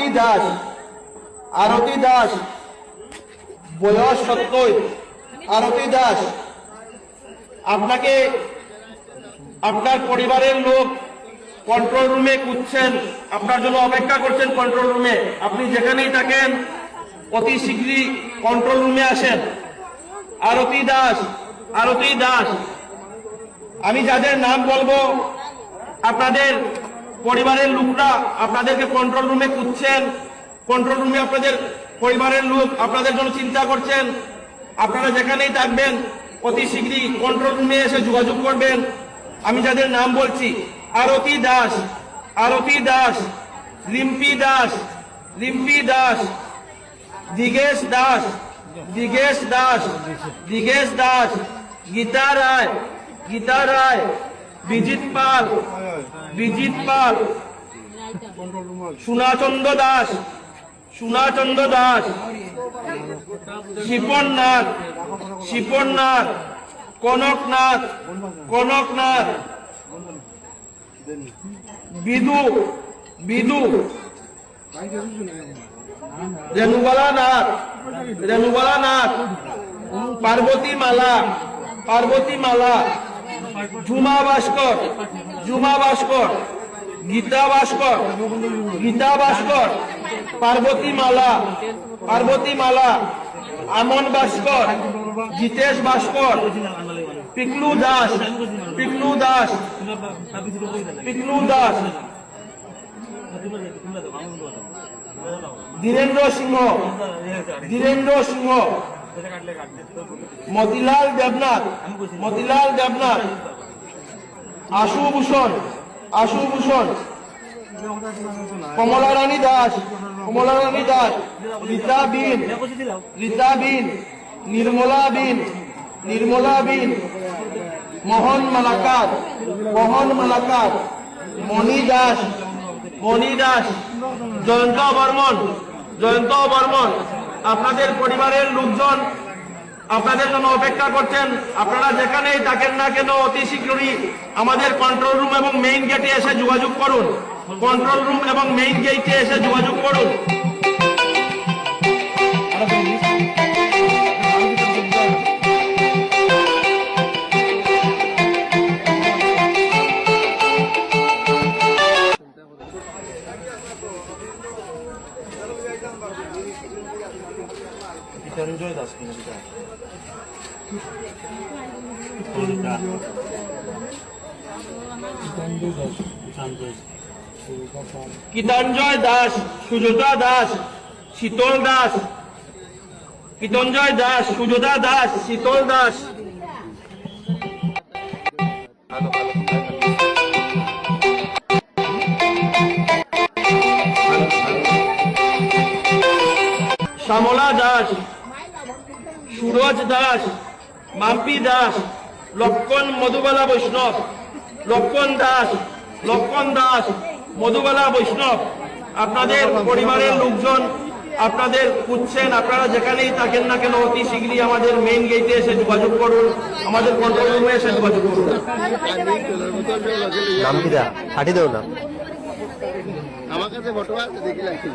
আরতি দাস আরতি দাস, বয়স সত্তর, আরতি দাস। আপনাকে আপনার পরিবারের লোক কন্ট্রোল রুমে খুঁজছেন, আপনার জন্য অপেক্ষা করছেন কন্ট্রোল রুমে আপনি যেখানেই থাকেন, অতি শীঘ্রই কন্ট্রোল রুমে আসেন। আরতি দাস আরতি দাস। আমি যাদের নাম বলব, আপনাদের পরিবারের লোকরা আপনাদেরকে কন্ট্রোল রুমে খুঁজছেন কন্ট্রোল রুমে আপনাদের পরিবারের লোক আপনাদের জন্য চিন্তা করছেন। আপনারা যেখানেই থাকবেন, অতি শীঘ্রই কন্ট্রোল রুমে এসে যোগাযোগ করবেন। আমি যাদের নাম বলছি, আরতি দাস আরতি দাস, রিম্পি দাস রিম্পি দাস, দিগেশ দাস দিগেশ দাস দিগেশ দাস, গীতা রায় গীতা রায় বিজিত পাল বিজিত পাল। সুনাচন্দ্র দাস সুনাচন্দ্র দাস। শিপন নাথ শিপন নাথ কনকনাথ কনকনাথ বিদু বিদু। রেণুবালা নাথ রেণুবালা নাথ। পার্বতী মালা পার্বতী মালা ঝুমা ভাস্কর ঝুমা ভাস্কর, গীতা ভাস্কর গীতা ভাস্কর পার্বতী মালা পার্বতী মালা আমন ভাস্কর, জিতেশ ভাস্কর, পিকলু দাস পিকলু দাস পিকলু দাস ধীরেন্দ্র সিংহ ধীরেন্দ্র সিংহ মতিলাল দেবনাথ মতিলাল দেবনাথ, আশু ভূষণ আশু ভূষণ, কমলা রানী দাস, কমলা রানী দাস, রীতা বিন রীতা বিন, নির্মলা বিন নির্মলা বিন, মোহন মালাকার মোহন মালাকার, মণি দাস মণি দাস, জয়ন্ত বর্মন জয়ন্ত বর্মন। আপনাদের পরিবারের লোকজন আপনাদের জন্য অপেক্ষা করছেন। আপনারা যেখানেই থাকেন না কেন, অতি শীঘ্রই আমাদের কন্ট্রোল রুম এবং মেইন গেটে এসে যোগাযোগ করুন। কন্ট্রোল রুম এবং মেইন গেটে এসে যোগাযোগ করুন। সঞ্জয় দাস গীতাঞ্জয় দাস সুজতা দাস, শীতল দাস। গীতঞ্জয় দাস, সুজতা দাস, শীতল দাস। শ্যামলা দাস সুরজ দাস মাম্পি দাস লক্ষণ মধুবালা বৈষ্ণব লক্ষণ দাস লক্ষণ দাস মধুবালা বৈষ্ণব। আপনাদের পরিবারের লোকজন আপনাদের খুঁজছেন আপনারা যেখানেই থাকেন না কেন অতি শীঘ্রই আমাদের মেইন গেটে এসে যোগাযোগ করুন আমাদের কন্ট্রোল রুমে এসে যোগাযোগ করুন। নাম কি দা? হাঁটি দেও না। আমার কাছে ফটো আছে দেখি লাগছিল